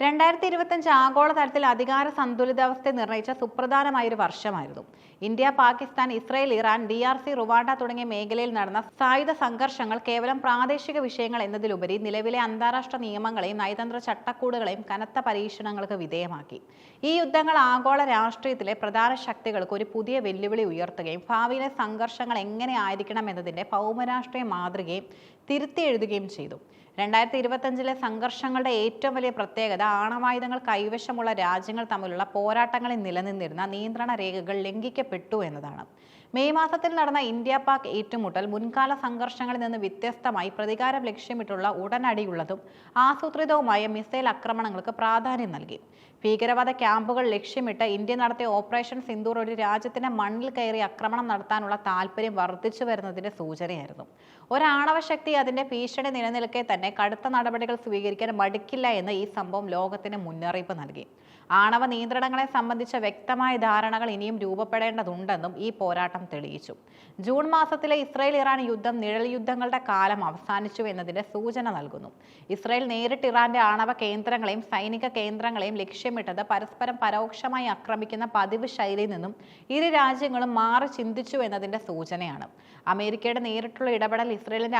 രണ്ടായിരത്തി ഇരുപത്തഞ്ച് ആഗോളതലത്തിൽ അധികാര സന്തുലിതാവസ്ഥ നിർണയിച്ച സുപ്രധാനമായ ഒരു വർഷമായിരുന്നു. India Pakistan Israel Iran D R C Rwanda തുടങ്ങിയ മേഖലയിൽ നടന്ന സായുധ സംഘർഷങ്ങൾ കേവലം പ്രാദേശിക വിഷയങ്ങൾ എന്നതിലുപരി നിലവിലെ അന്താരാഷ്ട്ര നിയമങ്ങളെയും നയതന്ത്ര ചട്ടക്കൂടുകളെയും കനത്ത പരീക്ഷണങ്ങൾക്ക് വിധേയമാക്കി. ഈ യുദ്ധങ്ങൾ ആഗോള രാഷ്ട്രീയത്തിലെ പ്രധാന ശക്തികൾക്ക് ഒരു പുതിയ വെല്ലുവിളി ഉയർത്തുകയും ഭാവിയിലെ സംഘർഷങ്ങൾ എങ്ങനെ ആയിരിക്കണം എന്നതിന്റെ ഭൗമരാഷ്ട്രീയ മാതൃകയും തിരുത്തി എഴുതുകയും ചെയ്തു. രണ്ടായിരത്തി ഇരുപത്തഞ്ചിലെ സംഘർഷങ്ങളുടെ ഏറ്റവും വലിയ പ്രത്യേകത ആണവായുധങ്ങൾ കൈവശമുള്ള രാജ്യങ്ങൾ തമ്മിലുള്ള പോരാട്ടങ്ങളിൽ നിലനിന്നിരുന്ന നിയന്ത്രണ രേഖകൾ ലംഘിക്കപ്പെട്ടു എന്നതാണ്. മെയ് മാസത്തിൽ നടന്ന ഇന്ത്യ പാക് ഏറ്റുമുട്ടൽ മുൻകാല സംഘർഷങ്ങളിൽ നിന്ന് വ്യത്യസ്തമായി പ്രതികാരം ലക്ഷ്യമിട്ടുള്ള ഉടനടിയുള്ളതും ആസൂത്രിതവുമായ മിസൈൽ ആക്രമണങ്ങൾക്ക് പ്രാധാന്യം നൽകി. ഭീകരവാദ ക്യാമ്പുകൾ ലക്ഷ്യമിട്ട് ഇന്ത്യ നടത്തിയ ഓപ്പറേഷൻ സിന്ദൂർ ഒരു രാജ്യത്തിന്റെ മണ്ണിൽ കയറി ആക്രമണം നടത്താനുള്ള താല്പര്യം വർദ്ധിച്ചു വരുന്നതിന്റെ സൂചനയായിരുന്നു ഒരാണവ ശക്തി അതിന്റെ ഭീഷണി നിലനിൽക്കെ തന്നെ കടുത്ത നടപടികൾ സ്വീകരിക്കാൻ മടിക്കില്ല എന്ന് ഈ സംഭവം ലോകത്തിന് മുന്നറിയിപ്പ് നൽകി. ആണവ നിയന്ത്രണങ്ങളെ സംബന്ധിച്ച വ്യക്തമായ ധാരണകൾ ഇനിയും രൂപപ്പെടേണ്ടതുണ്ടെന്നും ഈ പോരാട്ടം തെളിയിച്ചു. ജൂൺ മാസത്തിലെ ഇസ്രായേൽ ഇറാൻ യുദ്ധം നിഴൽ യുദ്ധങ്ങളുടെ കാലം അവസാനിച്ചു എന്നതിന്റെ സൂചന നൽകുന്നു. ഇസ്രായേൽ നേരിട്ട് ഇറാന്റെ ആണവ കേന്ദ്രങ്ങളെയും സൈനിക കേന്ദ്രങ്ങളെയും ലക്ഷ്യമിട്ടത് പരസ്പരം പരോക്ഷമായി ആക്രമിക്കുന്ന പതിവ് ശൈലിയിൽ നിന്നും ഇരു രാജ്യങ്ങളും മാറി ചിന്തിച്ചു എന്നതിന്റെ സൂചനയാണ്. അമേരിക്കയുടെ നേരിട്ടുള്ള ഇടപെടൽ ഇസ്രയേലിന്റെ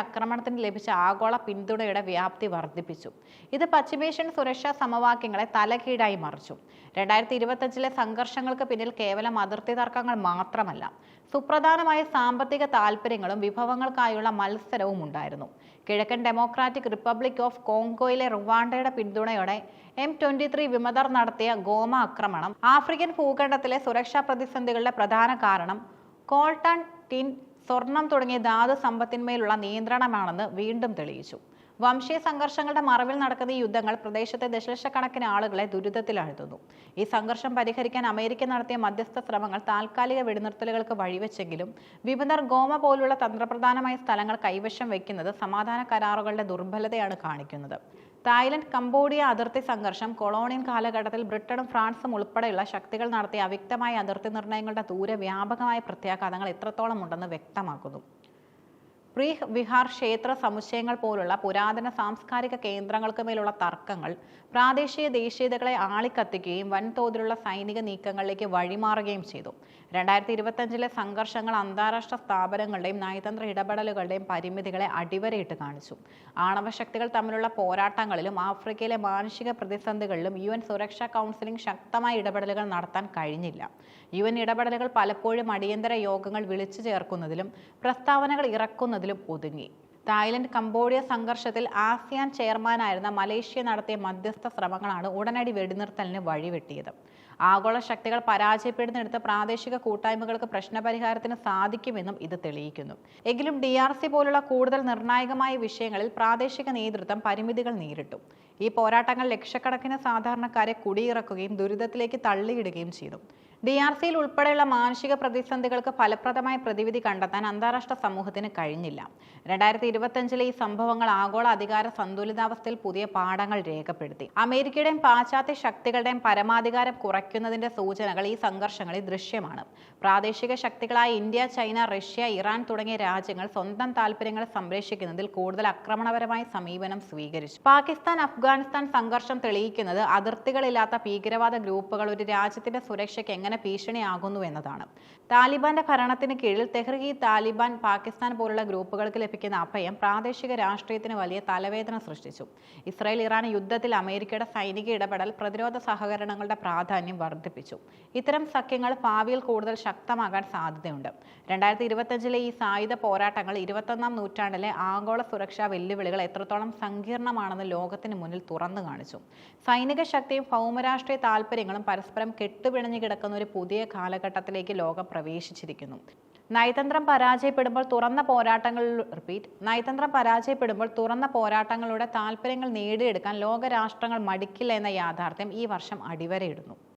ആക്രമണത്തിന് ലഭിച്ച ആഗോള പിന്തുണയുടെ വ്യാപ്തി വർദ്ധിപ്പിച്ചു. ഇത് പശ്ചിമേഷ്യൻ സുരക്ഷാ സമവാക്യങ്ങളെ തലകീഴായി മറിച്ചു. രണ്ടായിരത്തി ഇരുപത്തഞ്ചിലെ സംഘർഷങ്ങൾക്ക് പിന്നിൽ കേവലം അതിർത്തി തർക്കങ്ങൾ മാത്രമല്ല സുപ്രധാനമായ സാമ്പത്തിക താൽപ്പര്യങ്ങളും വിഭവങ്ങൾക്കായുള്ള മത്സരവും ഉണ്ടായിരുന്നു. കിഴക്കൻ ഡെമോക്രാറ്റിക് റിപ്പബ്ലിക് ഓഫ് കോങ്കോയിലെ റുവാണ്ടയുടെ പിന്തുണയോടെ എം ട്വന്റി ത്രീ വിമതർ നടത്തിയ ഗോമ ആക്രമണം ആഫ്രിക്കൻ ഭൂഖണ്ഡത്തിലെ സുരക്ഷാ പ്രതിസന്ധികളുടെ പ്രധാന കാരണം കോൾട്ടൺ ടിൻ സ്വർണം തുടങ്ങിയ ധാതു സമ്പത്തിന്മേലുള്ള നിയന്ത്രണമാണെന്ന് വീണ്ടും തെളിയിച്ചു. വംശീയ സംഘർഷങ്ങളുടെ മറവിൽ നടക്കുന്ന ഈ യുദ്ധങ്ങൾ പ്രദേശത്തെ ദശലക്ഷക്കണക്കിന് ആളുകളെ ദുരിതത്തിലാഴ്ത്തുന്നു. ഈ സംഘർഷം പരിഹരിക്കാൻ അമേരിക്ക നടത്തിയ മധ്യസ്ഥ ശ്രമങ്ങൾ താൽക്കാലിക വെടിനിർത്തലുകൾക്ക് വഴിവെച്ചെങ്കിലും വിമതർ ഗോമ പോലുള്ള തന്ത്രപ്രധാനമായ സ്ഥലങ്ങൾ കൈവശം വയ്ക്കുന്നത് സമാധാന കരാറുകളുടെ ദുർബലതയാണ് കാണിക്കുന്നത്. തായ്ലൻഡ് കംബോഡിയ അതിർത്തി സംഘർഷം കൊളോണിയൻ കാലഘട്ടത്തിൽ ബ്രിട്ടനും ഫ്രാൻസും ഉൾപ്പെടെയുള്ള ശക്തികൾ നടത്തിയ അവ്യക്തമായ അതിർത്തി നിർണയങ്ങളുടെ ദൂരെ വ്യാപകമായ പ്രത്യാഘാതങ്ങൾ എത്രത്തോളം ഉണ്ടെന്ന് വ്യക്തമാക്കുന്നു. പ്രീ വിഹാർ ക്ഷേത്ര സമുച്ചയങ്ങൾ പോലുള്ള പുരാതന സാംസ്കാരിക കേന്ദ്രങ്ങൾക്ക് മേലുള്ള തർക്കങ്ങൾ പ്രാദേശിക ദേശീയതകളെ ആളിക്കത്തിക്കുകയും വൻതോതിലുള്ള സൈനിക നീക്കങ്ങളിലേക്ക് വഴിമാറുകയും ചെയ്തു. രണ്ടായിരത്തി ഇരുപത്തഞ്ചിലെ സംഘർഷങ്ങൾ അന്താരാഷ്ട്ര സ്ഥാപനങ്ങളുടെയും നയതന്ത്ര ഇടപെടലുകളുടെയും പരിമിതികളെ അടിവരയിട്ട് കാണിച്ചു. ആണവശക്തികൾ തമ്മിലുള്ള പോരാട്ടങ്ങളിലും ആഫ്രിക്കയിലെ മാനുഷിക പ്രതിസന്ധികളിലും യു എൻ സുരക്ഷാ കൗൺസിലിംഗ് ശക്തമായ ഇടപെടലുകൾ നടത്താൻ കഴിഞ്ഞില്ല. യു എൻ ഇടപെടലുകൾ പലപ്പോഴും അടിയന്തര യോഗങ്ങൾ വിളിച്ചു ചേർക്കുന്നതിലും പ്രസ്താവനകൾ ഇറക്കുന്നതിലും ഒതുങ്ങി. തായ്ലൻഡ് കംബോഡിയ സംഘർഷത്തിൽ ആസിയാൻ ചെയർമാനായിരുന്ന മലേഷ്യ നടത്തിയ മധ്യസ്ഥ ശ്രമങ്ങളാണ് ഉടനടി വെടിനിർത്തലിന് വഴിവെട്ടിയത്. ആഗോള ശക്തികൾ പരാജയപ്പെടുന്നിടത്ത് പ്രാദേശിക കൂട്ടായ്മകൾക്ക് പ്രശ്നപരിഹാരത്തിന് സാധിക്കുമെന്നും ഇത് തെളിയിക്കുന്നു. എങ്കിലും ഡി ആർ സി പോലുള്ള കൂടുതൽ നിർണായകമായ വിഷയങ്ങളിൽ പ്രാദേശിക നേതൃത്വം പരിമിതികൾ നേരിട്ടു. ഈ പോരാട്ടങ്ങൾ ലക്ഷക്കണക്കിന് സാധാരണക്കാരെ കുടിയിറക്കുകയും ദുരിതത്തിലേക്ക് തള്ളിയിടുകയും ചെയ്തു. ഡി ആർ സിയിൽ ഉൾപ്പെടെയുള്ള മാനുഷിക പ്രതിസന്ധികൾക്ക് ഫലപ്രദമായ പ്രതിവിധി കണ്ടെത്താൻ അന്താരാഷ്ട്ര സമൂഹത്തിന് കഴിഞ്ഞില്ല. രണ്ടായിരത്തി ഇരുപത്തഞ്ചിലെ ഈ സംഭവങ്ങൾ ആഗോള അധികാര സന്തുലിതാവസ്ഥയിൽ പുതിയ പാഠങ്ങൾ രേഖപ്പെടുത്തി. അമേരിക്കയുടെയും പാശ്ചാത്യ ശക്തികളുടെയും പരമാധികാരം കുറയ്ക്കുന്നതിന്റെ സൂചനകൾ ഈ സംഘർഷങ്ങളിൽ ദൃശ്യമാണ്. പ്രാദേശിക ശക്തികളായ ഇന്ത്യ ചൈന റഷ്യ ഇറാൻ തുടങ്ങിയ രാജ്യങ്ങൾ സ്വന്തം താല്പര്യങ്ങൾ സംരക്ഷിക്കുന്നതിൽ കൂടുതൽ ആക്രമണപരമായ സമീപനം സ്വീകരിച്ചു. പാകിസ്ഥാൻ അഫ്ഗാനിസ്ഥാൻ സംഘർഷം തെളിയിക്കുന്നത് അതിർത്തികളില്ലാത്ത ഭീകരവാദ ഗ്രൂപ്പുകൾ ഒരു രാജ്യത്തിന്റെ സുരക്ഷയ്ക്ക് എങ്ങനെ ഭീഷണിയാകുന്നു എന്നതാണ്. താലിബാന്റെ ഭരണത്തിന് കീഴിൽ തെഹ്രീ താലിബാൻ പാകിസ്ഥാൻ പോലുള്ള ഗ്രൂപ്പുകൾക്ക് ലഭിക്കുന്ന അഭയം പ്രാദേശിക രാഷ്ട്രീയത്തിന് വലിയ തലവേദന സൃഷ്ടിച്ചു. ഇസ്രായേൽ ഇറാൻ യുദ്ധത്തിൽ അമേരിക്കയുടെ സൈനിക ഇടപെടൽ പ്രതിരോധ സഹകരണങ്ങളുടെ പ്രാധാന്യം വർദ്ധിപ്പിച്ചു. ഇത്തരം സഖ്യങ്ങൾ ഭാവിയിൽ കൂടുതൽ ശക്തമാകാൻ സാധ്യതയുണ്ട്. രണ്ടായിരത്തി ഇരുപത്തഞ്ചിലെ ഈ സായുധ പോരാട്ടങ്ങൾ ഇരുപത്തൊന്നാം നൂറ്റാണ്ടിലെ ആഗോള സുരക്ഷാ വെല്ലുവിളികൾ എത്രത്തോളം സങ്കീർണമാണെന്ന് ലോകത്തിന് മുന്നിൽ തുറന്നു കാണിച്ചു. സൈനിക ശക്തിയും ഭൗമരാഷ്ട്രീയ താല്പര്യങ്ങളും പരസ്പരം കെട്ടുപിണഞ്ഞു കിടക്കുന്ന ഒരു പുതിയ കാലഘട്ടത്തിലേക്ക് ലോകം പ്രവേശിച്ചിരിക്കുന്നു. നയതന്ത്രം പരാജയപ്പെടുമ്പോൾ തുറന്ന പോരാട്ടങ്ങൾ റിപ്പീറ്റ് നയതന്ത്രം പരാജയപ്പെടുമ്പോൾ തുറന്ന പോരാട്ടങ്ങളുടെ താല്പര്യങ്ങൾ നേടിയെടുക്കാൻ ലോകരാഷ്ട്രങ്ങൾ മടിക്കില്ല എന്ന യാഥാർത്ഥ്യം ഈ വർഷം അടിവരയിടുന്നു.